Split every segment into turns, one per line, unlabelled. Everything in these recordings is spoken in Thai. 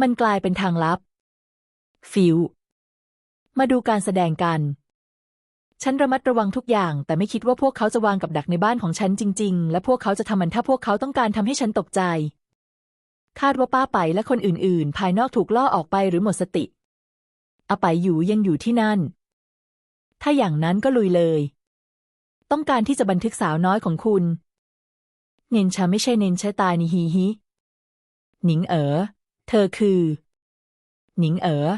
มันกลายเป็นทางลับ ฟิว มาดูการแสดงกัน ฉันระมัดระวังทุกอย่าง แต่ไม่คิดว่าพวกเขาจะวางกับดักในบ้านของฉันจริง ๆ และพวกเขาจะทำมันถ้าพวกเขาต้องการทำให้ฉันตกใจ คาดว่าป้าไปและคนอื่น ๆ ภายนอกถูกล่อออกไปหรือหมดสติอาไปอยู่ยังอยู่ที่นั่น ถ้าอย่างนั้นก็ลุยเลย ต้องการที่จะบันทึกสาวน้อยของคุณ เนนชาไม่ใช่เนนชาตายนี่ฮีฮีหนิงเอ๋อ เธอคือ หนิงเอ๋อ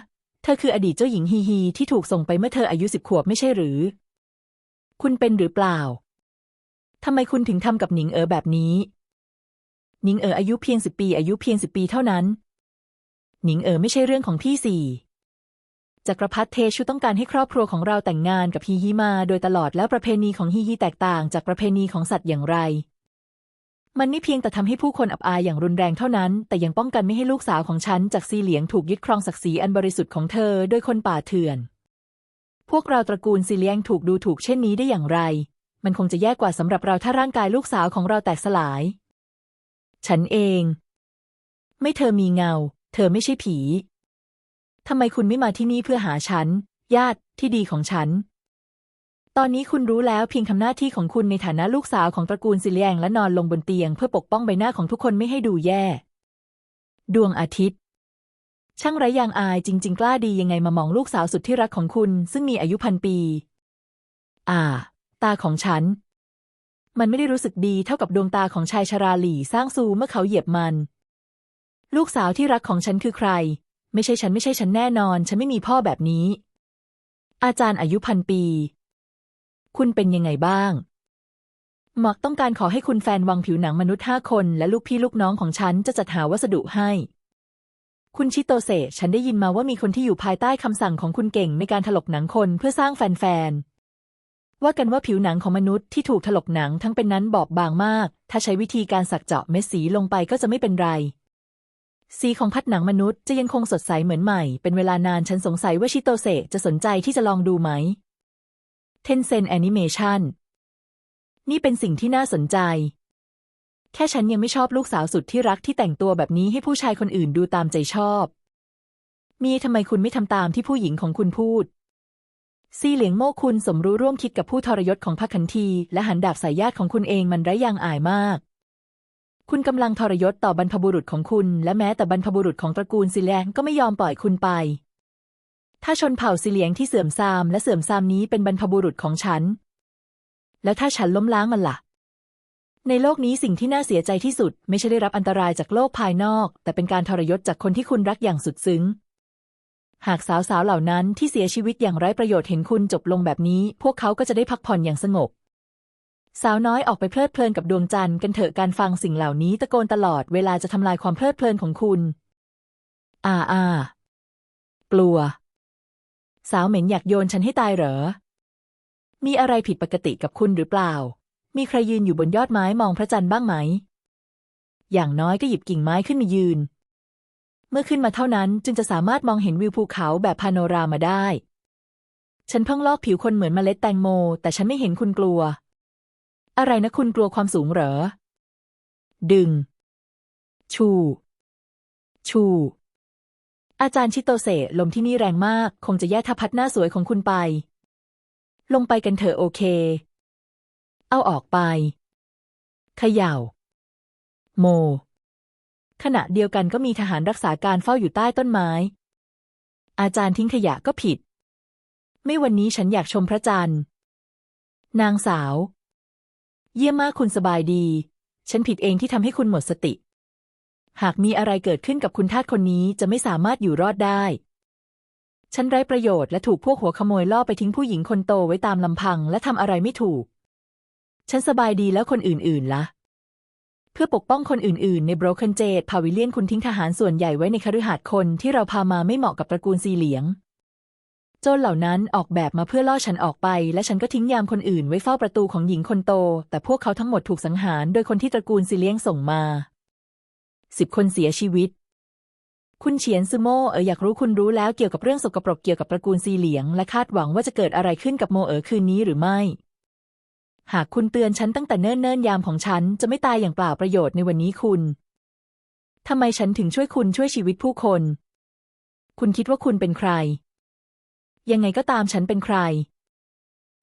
เธอคืออดีตเจ้าหญิงฮีฮีที่ถูกส่งไปเมื่อเธออายุสิบขวบไม่ใช่หรือ คุณเป็นหรือเปล่า ทำไมคุณถึงทำกับหนิงเอ๋อแบบนี้ หนิงเอ๋ออายุเพียงสิบปี อายุเพียงสิบปีเท่านั้น หนิงเอ๋อไม่ใช่เรื่องของพี่สี่จักรพรรดิเทชุต้องการให้ครอบครัวของเราแต่งงานกับฮีฮีมา โดยตลอดแล้วประเพณีของฮีฮีแตกต่างจากประเพณีของสัตว์อย่างไร มันไม่เพียงแต่ทำให้ผู้คนอับอายอย่างรุนแรงเท่านั้น แต่ยังป้องกันไม่ให้ลูกสาวของฉันจากซีเหลียงถูกยึดครองศักดิ์ศรีอันบริสุทธิ์ของเธอโดยคนป่าเถื่อน พวกเราตระกูลซีเลียงถูกดูถูกเช่นนี้ได้อย่างไร มันคงจะแย่กว่าสำหรับเราถ้าร่างกายลูกสาวของเราแตกสลาย ฉันเอง ไม่เธอมีเงา เธอไม่ใช่ผีทำไมคุณไม่มาที่นี่เพื่อหาฉัน ญาติที่ดีของฉัน ตอนนี้คุณรู้แล้วเพียงทำหน้าที่ของคุณในฐานะลูกสาวของตระกูลซิเลียงและนอนลงบนเตียงเพื่อปกป้องใบหน้าของทุกคนไม่ให้ดูแย่ ดวงอาทิตย์ ช่างไร้ยางอายจริง ๆ กล้าดียังไงมามองลูกสาวสุดที่รักของคุณ ซึ่งมีอายุพันปี อ่า ตาของฉัน มันไม่ได้รู้สึกดีเท่ากับดวงตาของชายชราหลี่สร้างซูเมื่อเขาเหยียบมัน ลูกสาวที่รักของฉันคือใคร ไม่ใช่ฉันไม่ใช่ฉันแน่นอน ฉันไม่มีพ่อแบบนี้ อาจารย์อายุพันปี คุณเป็นยังไงบ้าง หมอกต้องการขอให้คุณแฟนวังผิวหนังมนุษย์ห้าคน และลูกพี่ลูกน้องของฉันจะจัดหาวัสดุให้ คุณชิโตเซฉันได้ยินมาว่ามีคนที่อยู่ภายใต้คำสั่งของคุณเก่งในการถลกหนังคนเพื่อสร้างแฟนๆว่ากันว่าผิวหนังของมนุษย์ที่ถูกถลกหนังทั้งเป็นนั้นบอบบางมาก ถ้าใช้วิธีการสักเจาะเม็ดสีลงไปก็จะไม่เป็นไร สีของพัดหนังมนุษย์จะยังคงสดใสเหมือนใหม่ เป็นเวลานานฉันสงสัยว่าชิโตเซจะสนใจที่จะลองดูไหม เทนเซนแอนิเมชันนี่เป็นสิ่งที่น่าสนใจ แค่ฉันยังไม่ชอบลูกสาวสุดที่รักที่แต่งตัวแบบนี้ให้ผู้ชายคนอื่นดูตามใจชอบ มีทำไมคุณไม่ทำตามที่ผู้หญิงของคุณพูด ซีเหลียงโม่คุณสมรู้ร่วมคิดกับผู้ทรยศของพระคันที และหันดาบสายญาติของคุณเองมันไร้ยางอายมาก คุณกำลังทรยศต่อบรรพบุรุษของคุณ และแม้แต่บรรพบุรุษของตระกูลซิเลียงก็ไม่ยอมปล่อยคุณไป ถ้าชนเผ่าซิเลียงที่เสื่อมทรามและเสื่อมทรามนี้เป็นบรรพบุรุษของฉัน แล้วถ้าฉันล้มล้างมันละ่ะ ในโลกนี้สิ่งที่น่าเสียใจที่สุด ไม่ใช่ได้รับอันตรายจากโลกภายนอก แต่เป็นการทรยศจากคนที่คุณรักอย่างสุดซึ้ง หากสาวๆเหล่านั้นที่เสียชีวิตอย่างไร้ประโยชน์เห็นคุณจบลงแบบนี้ พวกเขาก็จะได้พักผ่อนอย่างสงบสาวน้อยออกไปเพลิดเพลินกับดวงจันทร์กันเถอะการฟังสิ่งเหล่านี้ตะโกนตลอดเวลาจะทำลายความเพลิดเพลินของคุณ อ่าอ่ากลัว สาวเหม็นอยากโยนฉันให้ตายเหรอ มีอะไรผิดปกติกับคุณหรือเปล่า มีใครยืนอยู่บนยอดไม้มองพระจันทร์บ้างไหม อย่างน้อยก็หยิบกิ่งไม้ขึ้นมายืน เมื่อขึ้นมาเท่านั้นจึงจะสามารถมองเห็นวิวภูเขาแบบพาโนรามาได้ ฉันเพิ่งลอกผิวคนเหมือนเมล็ดแตงโม แต่ฉันไม่เห็นคุณกลัว อะไรนะคุณกลัวความสูงเหรอ ดึง ชู ชู อาจารย์ชิโตเสลมที่นี่แรงมาก คงจะแย่ทัพัดหน้าสวยของคุณไป ลงไปกันเถอะโอเค เอาออกไปเขย่า โม ขณะเดียวกันก็มีทหารรักษาการเฝ้าอยู่ใต้ต้นไม้ อาจารย์ทิ้งขยะก็ผิด ไม่วันนี้ฉันอยากชมพระจันทร์ นางสาว เยี่ยมมากคุณสบายดี ฉันผิดเองที่ทำให้คุณหมดสติ หากมีอะไรเกิดขึ้นกับคุณทาสคนนี้จะไม่สามารถอยู่รอดได้ ฉันไร้ประโยชน์และถูกพวกหัวขโมยล่อไปทิ้งผู้หญิงคนโตไว้ตามลำพังและทำอะไรไม่ถูก ฉันสบายดีแล้วคนอื่นๆละ่ะ เพื่อปกป้องคนอื่นๆ ในบรเคนเจดพาวิเลียนคุณทิ้งทหารส่วนใหญ่ไว้ในคฤหาสน์คนที่เราพามาไม่เหมาะกับตระกูลซีเหลียงโจรเหล่านั้นออกแบบมาเพื่อล่อฉันออกไป และฉันก็ทิ้งยามคนอื่นไว้เฝ้าประตูของหญิงคนโต แต่พวกเขาทั้งหมดถูกสังหารโดยคนที่ตระกูลซิเลียงส่งมา สิบคนเสียชีวิต คุณเฉียนซูโม่เอ๋ออยากรู้คุณรู้แล้วเกี่ยวกับเรื่องสกปรกเกี่ยวกับตระกูลซีเหลียง และคาดหวังว่าจะเกิดอะไรขึ้นกับโมเอ๋อคืนนี้หรือไม่ หากคุณเตือนฉันตั้งแต่เนิ่นๆยามของฉันจะไม่ตายอย่างเปล่าประโยชน์ในวันนี้คุณทำไมฉันถึงช่วยคุณช่วยชีวิตผู้คน คุณคิดว่าคุณเป็นใคร ยังไงก็ตามฉันเป็นใคร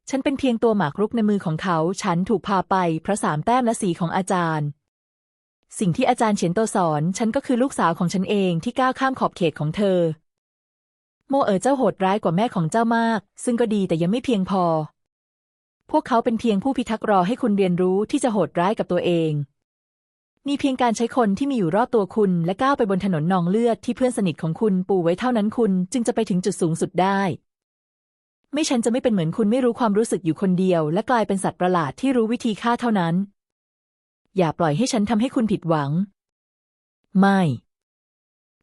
ฉันเป็นเพียงตัวหมากรุกในมือของเขา ฉันถูกพาไปเพราะสามแต้มและสีของอาจารย์ สิ่งที่อาจารย์เฉียนโตสอน ฉันก็คือลูกสาวของฉันเองที่ก้าวข้ามขอบเขตของเธอ โมเอ๋อเจ้าโหดร้ายกว่าแม่ของเจ้ามาก ซึ่งก็ดีแต่ยังไม่เพียงพอ พวกเขาเป็นเพียงผู้พิทักษ์รอให้คุณเรียนรู้ที่จะโหดร้ายกับตัวเองมีเพียงการใช้คนที่มีอยู่รอบตัวคุณ และก้าวไปบนถนนนองเลือดที่เพื่อนสนิทของคุณปูไว้เท่านั้นคุณจึงจะไปถึงจุดสูงสุดได้ ไม่ฉันจะไม่เป็นเหมือนคุณไม่รู้ความรู้สึกอยู่คนเดียว และกลายเป็นสัตว์ประหลาดที่รู้วิธีฆ่าเท่านั้น อย่าปล่อยให้ฉันทำให้คุณผิดหวัง ไม่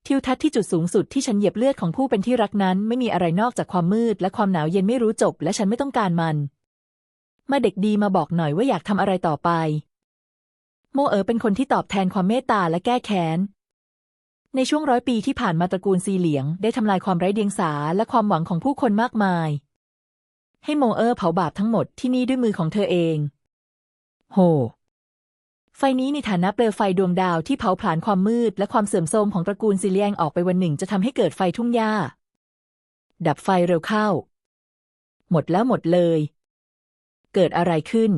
ทิวทัศน์ที่จุดสูงสุดที่ฉันเหยียบเลือดของผู้เป็นที่รักนั้นไม่มีอะไรนอกจากความมืดและความหนาวเย็นไม่รู้จบ และฉันไม่ต้องการมัน มาเด็กดีมาบอกหน่อยว่าอยากทำอะไรต่อไป โมเอ๋อเป็นคนที่ตอบแทนความเมตตาและแก้แค้นในช่วงร้อยปีที่ผ่านมาตระกูลซีเหลียง ได้ทำลายความไร้เดียงสาและความหวังของผู้คนมากมาย ให้โมเอ๋อเผาบาปทั้งหมดที่นี่ด้วยมือของเธอเอง โห ไฟนี้ในฐานะเปลวไฟดวงดาวที่เผาผลาญความมืด และความเสื่อมโทรมของตระกูลซีเลียงออกไปวันหนึ่งจะทำให้เกิดไฟทุ่งหญ้า ดับไฟเร็วเข้า หมดแล้วหมดเลย เกิดอะไรขึ้น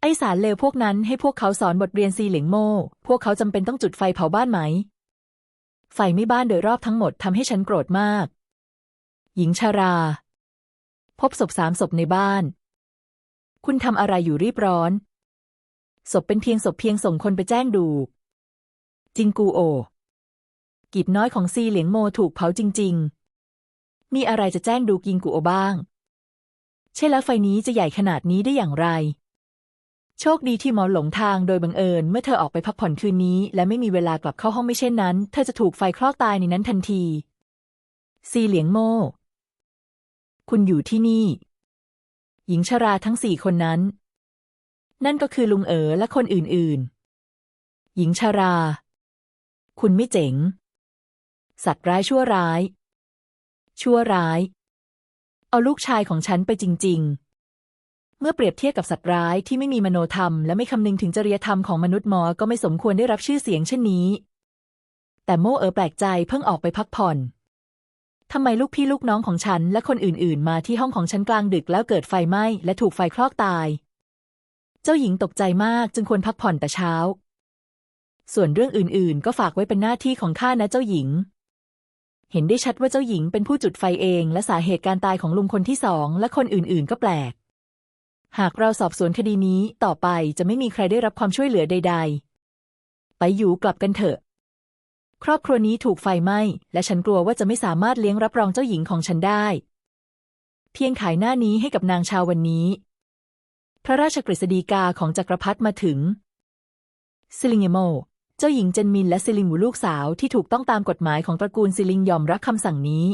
ไอสารเลวพวกนั้นให้พวกเขาสอนบทเรียนซีเหลิงโม่ พวกเขาจำเป็นต้องจุดไฟเผาบ้านไหม ไฟไม่บ้านโดยรอบทั้งหมดทำให้ฉันโกรธมาก หญิงชารา พบศพสามศพในบ้าน คุณทำอะไรอยู่รีบร้อน ศพเป็นเพียงศพเพียงส่งคนไปแจ้งดู จิงกูโอกิจน้อยของซีเหลียงโมถูกเผาจริง ๆ มีอะไรจะแจ้งดูกิงกูโอบ้าง ใช่แล้วไฟนี้จะใหญ่ขนาดนี้ได้อย่างไร โชคดีที่หมอหลงทางโดยบังเอิญเมื่อเธอออกไปพักผ่อนคืนนี้ และไม่มีเวลากลับเข้าห้องไม่เช่นนั้น เธอจะถูกไฟคลอกตายในนั้นทันที ซีเหลียงโม คุณอยู่ที่นี่ หญิงชราทั้งสี่คนนั้น นั่นก็คือลุงเอ๋อและคนอื่นๆ หญิงชารา คุณไม่เจ๋ง สัตว์ร้ายชั่วร้าย ชั่วร้าย เอาลูกชายของฉันไปจริง ๆ เมื่อเปรียบเทียบกับสัตว์ร้ายที่ไม่มีมโนธรรม และไม่คำนึงถึงจริยธรรมของมนุษย์หมอก็ไม่สมควรได้รับชื่อเสียงเช่นนี้ แต่โมเอ๋อแปลกใจเพิ่งออกไปพักผ่อนทำไมลูกพี่ลูกน้องของฉันและคนอื่น ๆ มาที่ห้องของฉันกลางดึกแล้วเกิดไฟไหม้และถูกไฟคลอกตาย เจ้าหญิงตกใจมากจึงควรพักผ่อนแต่เช้า ส่วนเรื่องอื่นๆ ก็ฝากไว้เป็นหน้าที่ของข้านะเจ้าหญิง เห็นได้ชัดว่าเจ้าหญิงเป็นผู้จุดไฟเอง และสาเหตุการตายของลุงคนที่สองและคนอื่นๆ ก็แปลก หากเราสอบสวนคดีนี้ต่อไปจะไม่มีใครได้รับความช่วยเหลือใด ๆ ไปอยู่กลับกันเถอะ ครอบครัวนี้ถูกไฟไหม้และฉันกลัวว่าจะไม่สามารถเลี้ยงรับรองเจ้าหญิงของฉันได้ เพียงขายหน้านี้ให้กับนางชาววันนี้ ระราชกฤษฎีกาของจักรพรรดิมาถึง ซิลิงเยโม เจ้าหญิงเจนมินและซิลิงหูลูกสาวที่ถูกต้องตามกฎหมายของตระกูลซิลิงยอมรับคำสั่งนี้